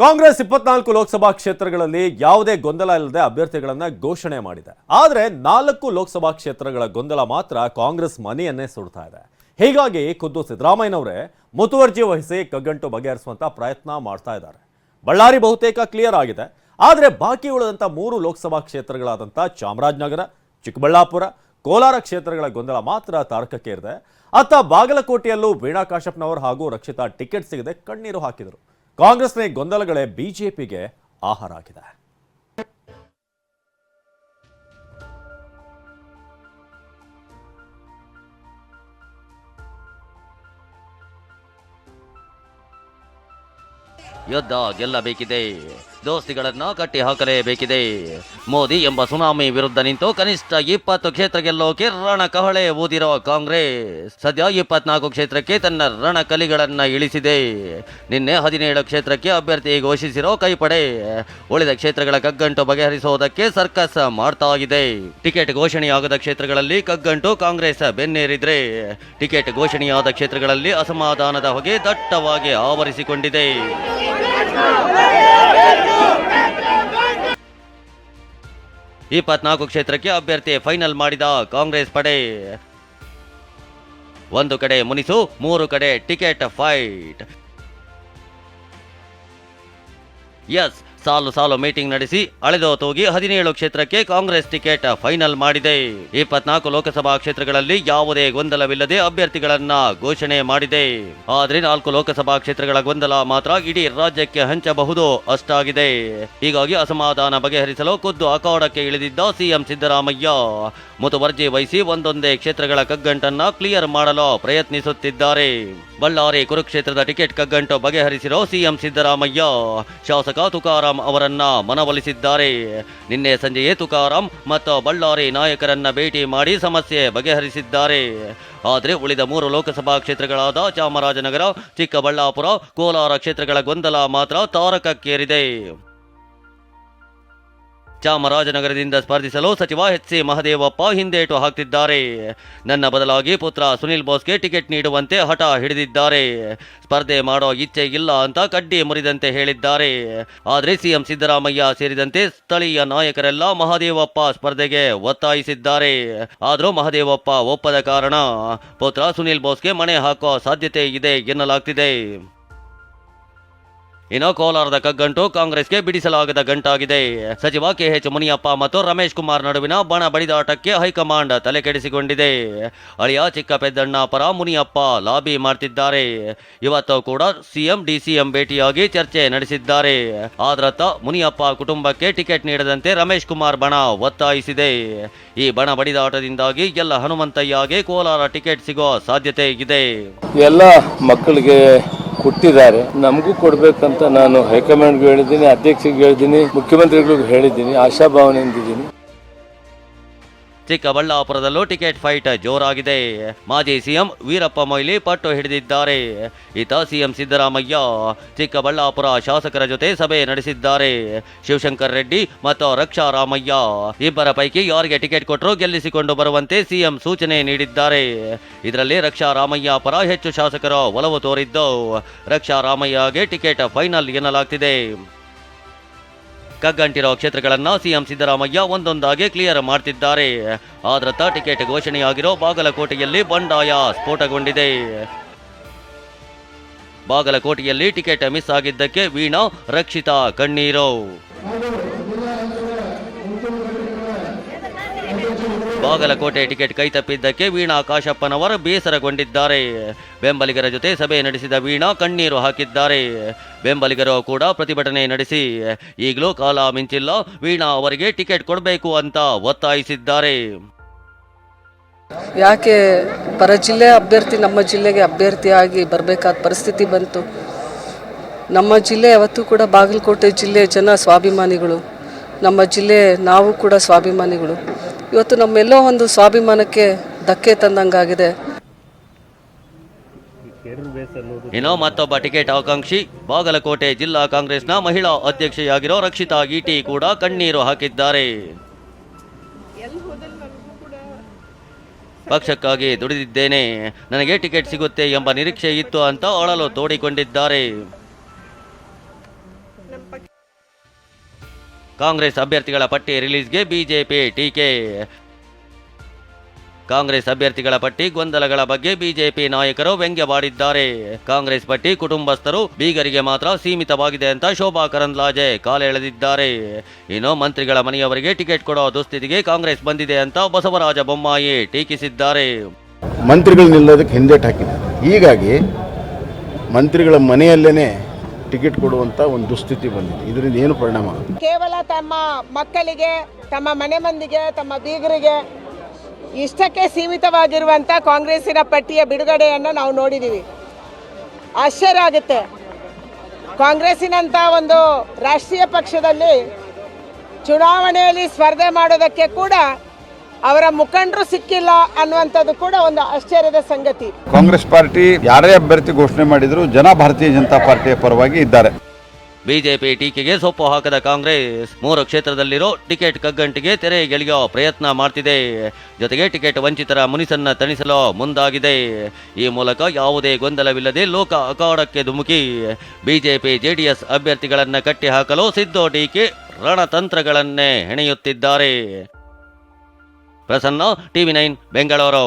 ಕಾಂಗ್ರೆಸ್ ಇಪ್ಪತ್ನಾಲ್ಕು ಲೋಕಸಭಾ ಕ್ಷೇತ್ರಗಳಲ್ಲಿ ಯಾವುದೇ ಗೊಂದಲ ಇಲ್ಲದೆ ಅಭ್ಯರ್ಥಿಗಳನ್ನ ಘೋಷಣೆ ಮಾಡಿದೆ. ಆದರೆ ನಾಲ್ಕು ಲೋಕಸಭಾ ಕ್ಷೇತ್ರಗಳ ಗೊಂದಲ ಮಾತ್ರ ಕಾಂಗ್ರೆಸ್ ಮನೆಯನ್ನೇ ಸುಡ್ತಾ ಇದೆ. ಹೀಗಾಗಿ ಖುದ್ದು ಸಿದ್ದರಾಮಯ್ಯನವರೇ ಮುತುವರ್ಜಿ ವಹಿಸಿ ಕಗ್ಗಂಟು ಬಗೆಹರಿಸುವಂಥ ಪ್ರಯತ್ನ ಮಾಡ್ತಾ ಇದ್ದಾರೆ. ಬಳ್ಳಾರಿ ಬಹುತೇಕ ಕ್ಲಿಯರ್ ಆಗಿದೆ. ಆದರೆ ಬಾಕಿ ಉಳಿದಂಥ ಮೂರು ಲೋಕಸಭಾ ಕ್ಷೇತ್ರಗಳಾದಂಥ ಚಾಮರಾಜನಗರ, ಚಿಕ್ಕಬಳ್ಳಾಪುರ, ಕೋಲಾರ ಕ್ಷೇತ್ರಗಳ ಗೊಂದಲ ಮಾತ್ರ ತಾರಕಕ್ಕೆ ಇದೆ ಅತ್ತ ಬಾಗಲಕೋಟೆಯಲ್ಲೂ ವೀಣಾ ಕಾಶಪ್ಪನವರು ಹಾಗೂ ರಕ್ಷಿತಾ ಟಿಕೆಟ್ ಸಿಗದೆ ಕಣ್ಣೀರು ಹಾಕಿದರು. ಕಾಂಗ್ರೆಸ್ನ ಗೊಂದಲಗಳೇ ಬಿಜೆಪಿಗೆ ಆಹಾರ ಆಗಿದೆ. ಯುದ್ಧ ಗೆಲ್ಲಬೇಕಿದೆ. ದೋಸ್ತಿಗಳನ್ನ ಕಟ್ಟಿಹಾಕಲೇಬೇಕಿದೆ. ಮೋದಿ ಎಂಬ ಸುನಾಮಿ ವಿರುದ್ಧ ನಿಂತು ಕನಿಷ್ಠ ಇಪ್ಪತ್ತು ಕ್ಷೇತ್ರ ಗೆಲ್ಲೋಕೆ ರಣ ಕಹಳೆ ಊದಿರೋ ಕಾಂಗ್ರೆಸ್. ಸದ್ಯ ಇಪ್ಪತ್ನಾಲ್ಕು ಕ್ಷೇತ್ರಕ್ಕೆ ತನ್ನ ರಣ ಕಲಿಗಳನ್ನ ಇಳಿಸಿದೆ. ನಿನ್ನೆ ಹದಿನೇಳು ಕ್ಷೇತ್ರಕ್ಕೆ ಅಭ್ಯರ್ಥಿ ಘೋಷಿಸಿರೋ ಕೈಪಡೆ. ಉಳಿದ ಕ್ಷೇತ್ರಗಳ ಕಗ್ಗಂಟು ಬಗೆಹರಿಸುವುದಕ್ಕೆ ಸರ್ಕಸ್ ಮಾಡ್ತಾ ಇದೆ ಟಿಕೆಟ್ ಘೋಷಣೆಯಾಗದ ಕ್ಷೇತ್ರಗಳಲ್ಲಿ ಕಗ್ಗಂಟು ಕಾಂಗ್ರೆಸ್ ಬೆನ್ನೇರಿದ್ರೆ. ಟಿಕೆಟ್ ಘೋಷಣೆಯಾದ ಕ್ಷೇತ್ರಗಳಲ್ಲಿ ಅಸಮಾಧಾನದ ಹೊಗೆ ದಟ್ಟವಾಗಿ ಆವರಿಸಿಕೊಂಡಿದೆ. ಇಪ್ಪತ್ನಾಲ್ಕು ಕ್ಷೇತ್ರಕ್ಕೆ ಅಭ್ಯರ್ಥಿ ಫೈನಲ್ ಮಾಡಿದ ಕಾಂಗ್ರೆಸ್ ಪಡೆ. ಒಂದು ಕಡೆ ಮುನಿಸು, ಮೂರು ಕಡೆ ಟಿಕೆಟ್ ಫೈಟ್. ಎಸ್ ಸಾಲು ಸಾಲು ಮೀಟಿಂಗ್ ನಡೆಸಿ ಅಳೆದು ತೂಗಿ ಹದಿನೇಳು ಕ್ಷೇತ್ರಕ್ಕೆ ಕಾಂಗ್ರೆಸ್ ಟಿಕೆಟ್ ಫೈನಲ್ ಮಾಡಿದೆ. ಇಪ್ಪತ್ನಾಲ್ಕು ಲೋಕಸಭಾ ಕ್ಷೇತ್ರಗಳಲ್ಲಿ ಯಾವುದೇ ಗೊಂದಲವಿಲ್ಲದೆ ಅಭ್ಯರ್ಥಿಗಳನ್ನ ಘೋಷಣೆ ಮಾಡಿದೆ. ಆದ್ರೆ ನಾಲ್ಕು ಲೋಕಸಭಾ ಕ್ಷೇತ್ರಗಳ ಗೊಂದಲ ಮಾತ್ರ ಇಡೀ ರಾಜ್ಯಕ್ಕೆ ಹಂಚಬಹುದು, ಅಷ್ಟಾಗಿದೆ. ಹೀಗಾಗಿ ಅಸಮಾಧಾನ ಬಗೆಹರಿಸಲು ಖುದ್ದು ಅಖಾಡಕ್ಕೆ ಇಳಿದಿದ್ದ ಸಿಎಂ ಸಿದ್ದರಾಮಯ್ಯ. ಮುತುವರ್ಜಿ ವಹಿಸಿ ಒಂದೊಂದೇ ಕ್ಷೇತ್ರಗಳ ಕಗ್ಗಂಟನ್ನ ಕ್ಲಿಯರ್ ಮಾಡಲು ಪ್ರಯತ್ನಿಸುತ್ತಿದ್ದಾರೆ. ಬಳ್ಳಾರಿ ಕುರುಕ್ಷೇತ್ರದ ಟಿಕೆಟ್ ಕಗ್ಗಂಟು ಬಗೆಹರಿಸಿರೋ ಸಿಎಂ ಸಿದ್ದರಾಮಯ್ಯ, ಶಾಸಕ ತುಕಾರಾಂ ಅವರನ್ನ ಮನವೊಲಿಸಿದ್ದಾರೆ. ನಿನ್ನೆ ಸಂಜೆಯೇ ತುಕಾರಾಂ ಮತ್ತು ಬಳ್ಳಾರಿ ನಾಯಕರನ್ನ ಭೇಟಿ ಮಾಡಿ ಸಮಸ್ಯೆ ಬಗೆಹರಿಸಿದ್ದಾರೆ. ಆದರೆ ಉಳಿದ ಮೂರು ಲೋಕಸಭಾ ಕ್ಷೇತ್ರಗಳಾದ ಚಾಮರಾಜನಗರ, ಚಿಕ್ಕಬಳ್ಳಾಪುರ, ಕೋಲಾರ ಕ್ಷೇತ್ರಗಳ ಗೊಂದಲ ಮಾತ್ರ ತಾರಕಕ್ಕೇರಿದೆ. ಚಾಮರಾಜನಗರದಿಂದ ಸ್ಪರ್ಧಿಸಲು ಸಚಿವ ಎಚ್ ಸಿ ಮಹದೇವಪ್ಪ ಹಿಂದೇಟು ಹಾಕ್ತಿದ್ದಾರೆ. ನನ್ನ ಬದಲಾಗಿ ಪುತ್ರ ಸುನಿಲ್ ಬೋಸ್ಗೆ ಟಿಕೆಟ್ ನೀಡುವಂತೆ ಹಠ ಹಿಡಿದಿದ್ದಾರೆ. ಸ್ಪರ್ಧೆ ಮಾಡೋ ಇಚ್ಛೆ ಇಲ್ಲ ಅಂತ ಕಡ್ಡಿ ಮುರಿದಂತೆ ಹೇಳಿದ್ದಾರೆ. ಆದರೆ ಸಿಎಂ ಸಿದ್ದರಾಮಯ್ಯ ಸೇರಿದಂತೆ ಸ್ಥಳೀಯ ನಾಯಕರೆಲ್ಲ ಮಹದೇವಪ್ಪ ಸ್ಪರ್ಧೆಗೆ ಒತ್ತಾಯಿಸಿದ್ದಾರೆ. ಆದರೂ ಮಹದೇವಪ್ಪ ಒಪ್ಪದ ಕಾರಣ ಪುತ್ರ ಸುನಿಲ್ ಬೋಸ್ಗೆ ಮಣೆ ಹಾಕೋ ಸಾಧ್ಯತೆ ಇದೆ ಎನ್ನಲಾಗ್ತಿದೆ. ಇನ್ನು ಕೋಲಾರದ ಕಗ್ಗಂಟು ಕಾಂಗ್ರೆಸ್ಗೆ ಬಿಡಿಸಲಾಗದ ಗಂಟಾಗಿದೆ. ಸಚಿವ ಕೆಎಚ್ ಮುನಿಯಪ್ಪ ಮತ್ತು ರಮೇಶ್ ಕುಮಾರ್ ನಡುವಿನ ಬಣ ಬಡಿದಾಟಕ್ಕೆ ಹೈಕಮಾಂಡ್ ತಲೆ ಕೆಡಿಸಿಕೊಂಡಿದೆ ಅಳಿಯ ಚಿಕ್ಕ ಪೆದ್ದಣ್ಣ ಪರ ಮುನಿಯಪ್ಪ ಲಾಬಿ ಮಾಡ್ತಿದ್ದಾರೆ. ಇವತ್ತು ಕೂಡ ಸಿಎಂ, ಡಿಸಿಎಂ ಭೇಟಿಯಾಗಿ ಚರ್ಚೆ ನಡೆಸಿದ್ದಾರೆ. ಆದ್ರತ ಮುನಿಯಪ್ಪ ಕುಟುಂಬಕ್ಕೆ ಟಿಕೆಟ್ ನೀಡದಂತೆ ರಮೇಶ್ ಕುಮಾರ್ ಬಣ ಒತ್ತಾಯಿಸಿದೆ. ಈ ಬಣ ಬಡಿದಾಟದಿಂದಾಗಿ ಎಲ್ಲ ಹನುಮಂತಯ್ಯಗೆ ಕೋಲಾರ ಟಿಕೆಟ್ ಸಿಗೋ ಸಾಧ್ಯತೆ ಇದೆ. ಎಲ್ಲ ಮಕ್ಕಳಿಗೆ ಕೊಟ್ಟಿದ್ದಾರೆ. ನಮಗೂ ಕೊಡ್ಬೇಕಂತ ನಾನು ಹೈಕಮಾಂಡ್ಗೆ ಹೇಳಿದ್ದೀನಿ ಅಧ್ಯಕ್ಷರಿಗೆ ಹೇಳಿದ್ದೀನಿ ಮುಖ್ಯಮಂತ್ರಿಗಳಿಗೂ ಹೇಳಿದ್ದೀನಿ ಆಶಾಭಾವನೆಯಿಂದಿದ್ದೀನಿ. ಚಿಕ್ಕಬಳ್ಳಾಪುರದಲ್ಲೂ ಟಿಕೆಟ್ ಫೈಟ್ ಜೋರಾಗಿದೆ. ಮಾಜಿ ಸಿಎಂ ವೀರಪ್ಪ ಮೊಯ್ಲಿ ಪಟ್ಟು ಹಿಡಿದಿದ್ದಾರೆ. ಈತ ಸಿಎಂ ಸಿದ್ದರಾಮಯ್ಯ ಚಿಕ್ಕಬಳ್ಳಾಪುರ ಶಾಸಕರ ಜೊತೆ ಸಭೆ ನಡೆಸಿದ್ದಾರೆ. ಶಿವಶಂಕರ್ ರೆಡ್ಡಿ ಮತ್ತು ರಕ್ಷಾ ರಾಮಯ್ಯ ಇಬ್ಬರ ಪೈಕಿ ಯಾರಿಗೆ ಟಿಕೆಟ್ ಕೊಟ್ಟರು ಗೆಲ್ಲಿಸಿಕೊಂಡು ಬರುವಂತೆ ಸಿಎಂ ಸೂಚನೆ ನೀಡಿದ್ದಾರೆ. ಇದರಲ್ಲಿ ರಕ್ಷಾ ರಾಮಯ್ಯ ಪರ ಹೆಚ್ಚು ಶಾಸಕರು ಒಲವು ತೋರಿದ್ದು ರಕ್ಷಾ ರಾಮಯ್ಯಗೆ ಟಿಕೆಟ್ ಫೈನಲ್ ಎನ್ನಲಾಗ್ತಿದೆ. ಕಗ್ಗಂಟಿರೋ ಕ್ಷೇತ್ರಗಳನ್ನ ಸಿಎಂ ಸಿದ್ದರಾಮಯ್ಯ ಒಂದೊಂದಾಗಿ ಕ್ಲಿಯರ್ ಮಾಡ್ತಿದ್ದಾರೆ. ಆದ್ರತ ಟಿಕೆಟ್ ಘೋಷಣೆಯಾಗಿರೋ ಬಾಗಲಕೋಟೆಯಲ್ಲಿ ಬಂಡಾಯ ಸ್ಫೋಟಗೊಂಡಿದೆ. ಬಾಗಲಕೋಟೆಯಲ್ಲಿ ಟಿಕೆಟ್ ಮಿಸ್ ಆಗಿದ್ದಕ್ಕೆ ವೀಣಾ, ರಕ್ಷಿತಾ, ಕಣ್ಣೀರು. ಬಾಗಲಕೋಟೆ ಟಿಕೆಟ್ ಕೈತಪ್ಪಿದ್ದಕ್ಕೆ ವೀಣಾ ಕಾಶಪ್ಪನವರು ಬೇಸರಗೊಂಡಿದ್ದಾರೆ. ಬೆಂಬಲಿಗರ ಜೊತೆ ಸಭೆ ನಡೆಸಿದ ವೀಣಾ ಕಣ್ಣೀರು ಹಾಕಿದ್ದಾರೆ. ಬೆಂಬಲಿಗರು ಕೂಡ ಪ್ರತಿಭಟನೆ ನಡೆಸಿ, ಈಗಲೂ ಕಾಲ ಮಿಂಚಿಲ್ಲ, ವೀಣಾ ಅವರಿಗೆ ಟಿಕೆಟ್ ಕೊಡಬೇಕು ಅಂತ ಒತ್ತಾಯಿಸಿದ್ದಾರೆ. ಯಾಕೆ ಪರ ಜಿಲ್ಲೆ ಅಭ್ಯರ್ಥಿ ನಮ್ಮ ಜಿಲ್ಲೆಗೆ ಅಭ್ಯರ್ಥಿಯಾಗಿ ಬರಬೇಕಾದ ಪರಿಸ್ಥಿತಿ ಬಂತು. ನಮ್ಮ ಜಿಲ್ಲೆ ಯಾವತ್ತೂ ಕೂಡ ಬಾಗಲಕೋಟೆ ಜಿಲ್ಲೆ ಜನ ಸ್ವಾಭಿಮಾನಿಗಳು. ನಮ್ಮ ಜಿಲ್ಲೆ ನಾವು ಕೂಡ ಸ್ವಾಭಿಮಾನಿಗಳು. ಇವತ್ತು ನಮ್ಮೆಲ್ಲೋ ಒಂದು ಸ್ವಾಭಿಮಾನಕ್ಕೆ ಧಕ್ಕೆ ತಂದಂಗಾಗಿದೆ. ಇನ್ನು ಮತ್ತೊಬ್ಬ ಟಿಕೆಟ್ ಆಕಾಂಕ್ಷಿ, ಬಾಗಲಕೋಟೆ ಜಿಲ್ಲಾ ಕಾಂಗ್ರೆಸ್ನ ಮಹಿಳಾ ಅಧ್ಯಕ್ಷೆಯಾಗಿರೋ ರಕ್ಷಿತಾ ಗೀಟಿ ಕೂಡ ಕಣ್ಣೀರು ಹಾಕಿದ್ದಾರೆ. ಪಕ್ಷಕ್ಕಾಗಿ ದುಡಿದಿದ್ದೇನೆ, ನನಗೆ ಟಿಕೆಟ್ ಸಿಗುತ್ತೆ ಎಂಬ ನಿರೀಕ್ಷೆ ಇತ್ತು ಅಂತ ಅಳಲು ತೋಡಿಕೊಂಡಿದ್ದಾರೆ. ಕಾಂಗ್ರೆಸ್ ಅಭ್ಯರ್ಥಿಗಳ ಪಟ್ಟಿ ರಿಲೀಸ್ಗೆ ಬಿಜೆಪಿ ಟೀಕೆ. ಕಾಂಗ್ರೆಸ್ ಅಭ್ಯರ್ಥಿಗಳ ಪಟ್ಟಿ ಗೊಂದಲಗಳ ಬಗ್ಗೆ ಬಿಜೆಪಿ ನಾಯಕರು ವ್ಯಂಗ್ಯವಾಡಿದ್ದಾರೆ. ಕಾಂಗ್ರೆಸ್ ಪಟ್ಟಿ ಕುಟುಂಬಸ್ಥರು ಬೀಗರಿಗೆ ಮಾತ್ರ ಸೀಮಿತವಾಗಿದೆ ಅಂತ ಶೋಭಾ ಕರಂದ್ಲಾಜೆ ಕಾಲೆಳೆದಿದ್ದಾರೆ ಇನ್ನು ಮಂತ್ರಿಗಳ ಮನೆಯವರಿಗೆ ಟಿಕೆಟ್ ಕೊಡೋ ದುಸ್ಥಿತಿಗೆ ಕಾಂಗ್ರೆಸ್ ಬಂದಿದೆ ಅಂತ ಬಸವರಾಜ ಬೊಮ್ಮಾಯಿ ಟೀಕಿಸಿದ್ದಾರೆ. ಮಂತ್ರಿಗಳು ನಿಲ್ಲೋದಕ್ಕೆ ಹಿಂದೇಟು ಹಾಕಿದ್ದಾರೆ. ಹೀಗಾಗಿ ಮಂತ್ರಿಗಳ ಮನೆಯಲ್ಲೇ ಟಿಕೆಟ್ ಕೊಡುವಂಥ ಒಂದು ದುಸ್ಥಿತಿ ಬಂದಿದೆ. ಇದರಿಂದ ಏನು ಪರಿಣಾಮ ಕೇವಲ ತಮ್ಮ ಮಕ್ಕಳಿಗೆ, ತಮ್ಮ ಮನೆ ಮಂದಿಗೆ, ತಮ್ಮ ಬೀಗರಿಗೆ ಇಷ್ಟಕ್ಕೆ ಸೀಮಿತವಾಗಿರುವಂಥ ಕಾಂಗ್ರೆಸ್ಸಿನ ಪಟ್ಟಿಯ ಬಿಡುಗಡೆಯನ್ನು ನಾವು ನೋಡಿದ್ದೀವಿ ಆಶ್ಚರ್ಯ ಆಗುತ್ತೆ. ಕಾಂಗ್ರೆಸ್ಸಿನಂಥ ಒಂದು ರಾಷ್ಟ್ರೀಯ ಪಕ್ಷದಲ್ಲಿ ಚುನಾವಣೆಯಲ್ಲಿ ಸ್ಪರ್ಧೆ ಮಾಡೋದಕ್ಕೆ ಕೂಡ ಅವರ ಮುಖಂಡರು ಸಿಕ್ಕಿಲ್ಲ ಅನ್ನುವಂಥದ್ದು ಕೂಡ ಒಂದು ಆಶ್ಚರ್ಯದ ಸಂಗತಿ. ಕಾಂಗ್ರೆಸ್ ಪಾರ್ಟಿ ಯಾರೇ ಅಭ್ಯರ್ಥಿ ಘೋಷಣೆ ಮಾಡಿದ್ರು ಜನ ಭಾರತೀಯ ಜನತಾ ಪಾರ್ಟಿಯ ಪರವಾಗಿ ಇದ್ದಾರೆ. ಬಿಜೆಪಿ ಟೀಕೆಗೆ ಸೊಪ್ಪು ಹಾಕದ ಕಾಂಗ್ರೆಸ್ ಮೂರು ಕ್ಷೇತ್ರದಲ್ಲಿರೋ ಟಿಕೆಟ್ ಕಗ್ಗಂಟಿಗೆ ತೆರೆ ಎಳೆಯೋ ಪ್ರಯತ್ನ ಮಾಡ್ತಿದೆ. ಜೊತೆಗೆ ಟಿಕೆಟ್ ವಂಚಿತರ ಮುನಿಸನ್ನ ತಣಿಸಲು ಮುಂದಾಗಿದೆ. ಈ ಮೂಲಕ ಯಾವುದೇ ಗೊಂದಲವಿಲ್ಲದೆ ಲೋಕ ಅಖಾಡಕ್ಕೆ ಧುಮುಕಿ. ಬಿಜೆಪಿ ಜೆಡಿಎಸ್ ಅಭ್ಯರ್ಥಿಗಳನ್ನು ಕಟ್ಟಿಹಾಕಲು ಸಿದ್ದು ಟೀಕೆ ರಣತಂತ್ರಗಳನ್ನೇ ಹೆಣೆಯುತ್ತಿದ್ದಾರೆ. Prasanna TV nine Bengaluru.